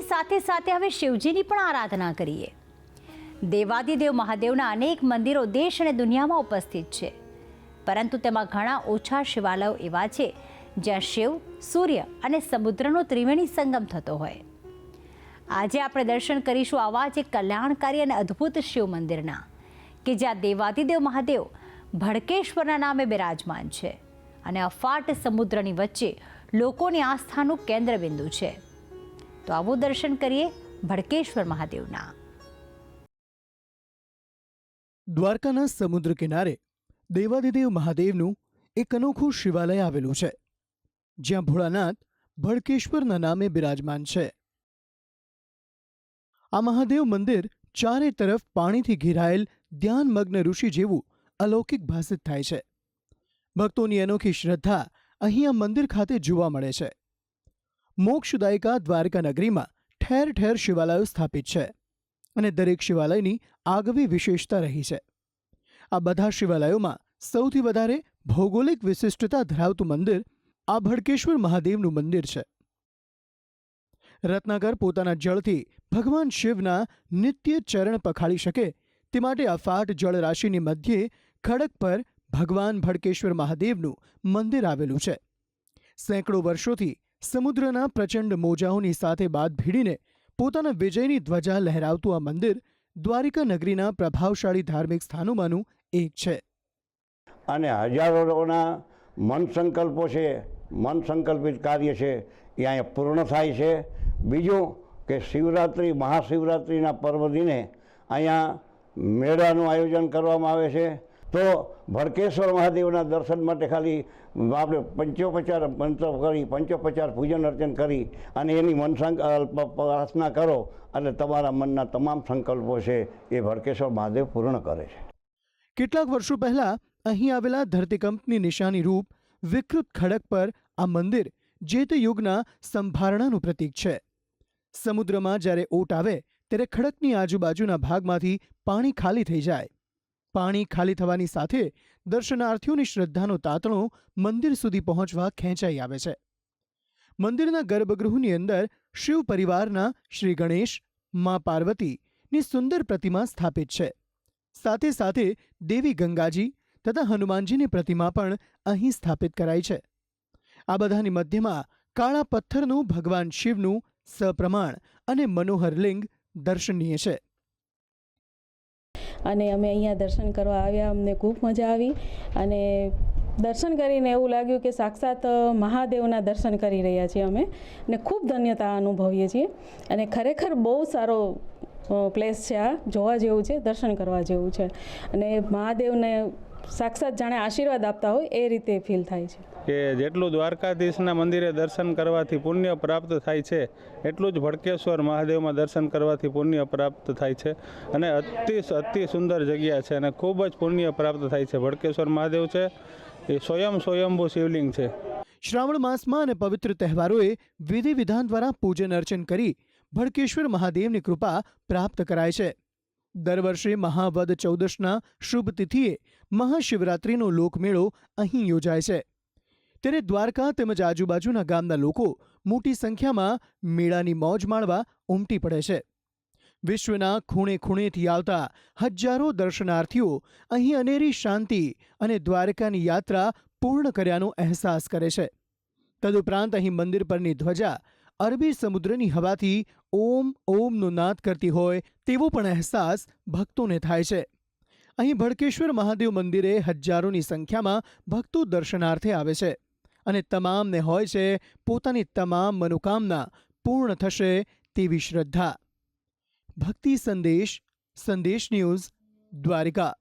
શક્તિની સાથે સાથે હવે શિવજીની પણ આરાધના કરીએ. દેવાદિદેવ મહાદેવના અનેક મંદિરો દેશ અને દુનિયામાં ઉપસ્થિત છે. પરંતુ તેમાં ઘણા ઓછા શિવાલયો એવા છે, જ્યાં શિવ, સૂર્ય અને સમુદ્રનો ત્રિવેણી સંગમ થતો હોય. આજે આપણે દર્શન કરીશું આવા જ એક કલ્યાણકારી અને અદ્ભુત શિવ મંદિરના, કે જ્યાં દેવાદિદેવ મહાદેવ ભડકેશ્વરના નામે બિરાજમાન છે અને અફાટ સમુદ્રની વચ્ચે લોકોની આસ્થાનું કેન્દ્રબિંદુ છે. તો આવો દર્શન કરીએ ભડકેશ્વર મહાદેવના. દ્વારકાના સમુદ્ર કિનારે દેવાદિદેવ મહાદેવનું એક અનોખું શિવાલય આવેલું છે, જ્યાં ભોળાનાથ ભડકેશ્વરના નામે બિરાજમાન છે. આ મહાદેવ મંદિર ચારે તરફ પાણીથી ઘેરાયેલ ધ્યાનમગ્ન ઋષિ જેવું અલૌકિક ભાસિત થાય છે. ભક્તોની અનોખી શ્રદ્ધા અહીં આ મંદિર ખાતે જોવા મળે છે. મોક્ષદાયિકા દ્વારકા નગરીમાં ઠેર ઠેર શિવાલયો સ્થાપિત છે અને દરેક શિવાલયની આગવી વિશેષતા રહી છે. આ બધા શિવાલયોમાં સૌથી વધારે ભૌગોલિક વિશિષ્ટતા ધરાવતું મંદિર આ ભડકેશ્વર મહાદેવનું મંદિર છે. રત્નાકર પોતાના જળથી ભગવાન શિવના નિત્ય ચરણ પખાળી શકે તે માટે અફાટ જળરાશિની મધ્યે ખડક પર ભગવાન ભડકેશ્વર મહાદેવનું મંદિર આવેલું છે. સેંકડો વર્ષોથી સમુદ્રના પ્રચંડ મોજાઓની સાથે બાદ ભીડીને પોતાના વિજયની ધ્વજા લહેરાવતું આ મંદિર દ્વારિકા નગરીના પ્રભાવશાળી ધાર્મિક સ્થાનોમાંનું એક છે. અને હજારોના મન સંકલ્પો છે, મન સંકલ્પિત કાર્ય છે, એ અહીંયા પૂર્ણ થાય છે. બીજું કે શિવરાત્રિ, મહાશિવરાત્રિના પર્વ દિને અહીંયા મેળાનું આયોજન કરવામાં આવે છે. તો ભડકેશ્વર મહાદેવના દર્શન માટે ખાલી આપણે પંચોપચાર મંત્ર કરી, પંચોપચાર પૂજન અર્ચન કરી અને એની મનસંક પ્રાર્થના કરો એટલે તમારા મનના તમામ સંકલ્પો છે એ ભડકેશ્વર મહાદેવ પૂર્ણ કરે છે. કેટલાક વર્ષો પહેલાં અહીં આવેલા ધરતીકંપની નિશાની રૂપ વિકૃત ખડક પર આ મંદિર જે તે યુગના સંભારણાનું પ્રતીક છે. સમુદ્રમાં જ્યારે ઓટ આવે, ત્યારે ખડકની આજુબાજુના ભાગમાંથી પાણી ખાલી થઈ જાય. પાણી ખાલી થવાની સાથે દર્શનાર્થીઓની શ્રદ્ધાનો તાતણો મંદિર સુધી પહોંચવા ખેંચાઈ આવે છે. મંદિરના ગર્ભગૃહની અંદર શિવ પરિવારના શ્રી ગણેશ, મા પાર્વતીની સુંદર પ્રતિમા સ્થાપિત છે. સાથે સાથે દેવી ગંગાજી તથા હનુમાનજીની પ્રતિમા પણ અહીં સ્થાપિત કરાઈ છે. આ બધાની મધ્યમાં કાળા પથ્થરનું ભગવાન શિવનું સપ્રમાણ અને મનોહર લિંગ દર્શનીય છે. અને અમે અહીંયા દર્શન કરવા આવ્યા, અમને ખૂબ મજા આવી. અને દર્શન કરીને એવું લાગ્યું કે સાક્ષાત મહાદેવના દર્શન કરી રહ્યા છીએ અમે અને ખૂબ ધન્યતા અનુભવીએ છીએ. અને ખરેખર બહુ સારો પ્લેસ છે આ, જોવા જેવું છે, દર્શન કરવા જેવું છે. અને મહાદેવને સાક્ષાત જાણે આશીર્વાદ આપતા હોય એ રીતે ફીલ થાય છે. કે જેટલું દ્વારકાધીશના મંદિરે દર્શન કરવાથી પુણ્ય પ્રાપ્ત થાય છે, એટલું જ ભડકેશ્વર મહાદેવમાં દર્શન કરવાથી પુણ્ય પ્રાપ્ત થાય છે. અને અતિ અતિ સુંદર જગ્યા છે અને ખૂબ જ પુણ્ય પ્રાપ્ત થાય છે. ભડકેશ્વર મહાદેવ છે, એ સ્વયં સ્વયંભૂ શિવલિંગ છે. શ્રાવણ માસમાં અને પવિત્ર તહેવારોએ વિધિ વિધાન દ્વારા પૂજન અર્ચન કરી ભડકેશ્વર મહાદેવની કૃપા પ્રાપ્ત કરાય છે. દર વર્ષે મહાવદ ચૌદશના શુભ તિથિએ મહાશિવરાત્રિનો લોકમેળો અહીં યોજાય છે. ત્યારે દ્વારકા તેમજ આજુબાજુના ગામના લોકો મોટી સંખ્યામાં મેળાની મોજ માણવા ઉમટી પડે છે. વિશ્વના ખૂણે ખૂણેથી આવતા હજારો દર્શનાર્થીઓ અહીં અનેરી શાંતિ અને દ્વારકાની યાત્રા પૂર્ણ કર્યાનો અહેસાસ કરે છે. તદુપરાંત અહીં મંદિર પરની ધ્વજા અરબી સમુદ્રની હવાથી ઓમ ઓમનો નાદ કરતી હોય તેવો પણ અહેસાસ ભક્તોને થાય છે. અહીં ભડકેશ્વર મહાદેવ મંદિરે હજારોની સંખ્યામાં ભક્તો દર્શનાર્થે આવે છે. અને તમામને હોય છે પોતાની તમામ મનોકામના પૂર્ણ થશે તેવી શ્રદ્ધા. ભક્તિ સંદેશ સંદેશ ન્યૂઝ, દ્વારિકા.